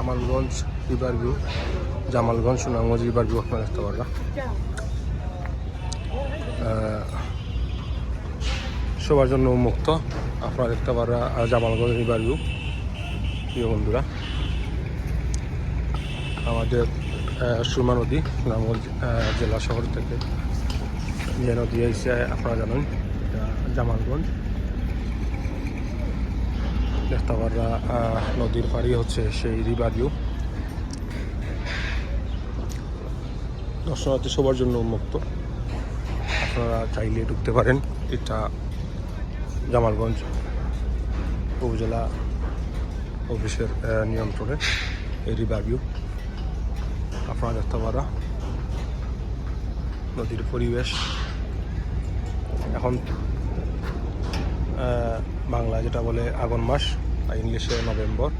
আমালগঞ্জ river view, Jamalganj, Sunamganj river view, আপনারা দেখতে পারবেন। সবার জন্য উন্মুক্ত, আপনারা দেখতে পারবেন জামালগঞ্জ রিভার ভিউ। প্রিয় বন্ধুরা, আমাদের সুরমা নদী, সুনামগঞ্জ জেলা শহর থেকে যে নদী এসে আপনারা জানেন জামালগঞ্জ। দেখতে নদীর পাড়ি হচ্ছে সেই রিভার ভিউ দর্শনার্থী সবার জন্য উন্মুক্ত। আপনারা চাইলে ঢুকতে পারেন। এটা জামালগঞ্জ উপজেলা অফিসের নিয়ন্ত্রণে এই রিভার ভিউ আপনারা দেখতে নদীর পরিবেশ। এখন বাংলা যেটা বলে আগুন মাস আর ইংলিশে নভেম্বর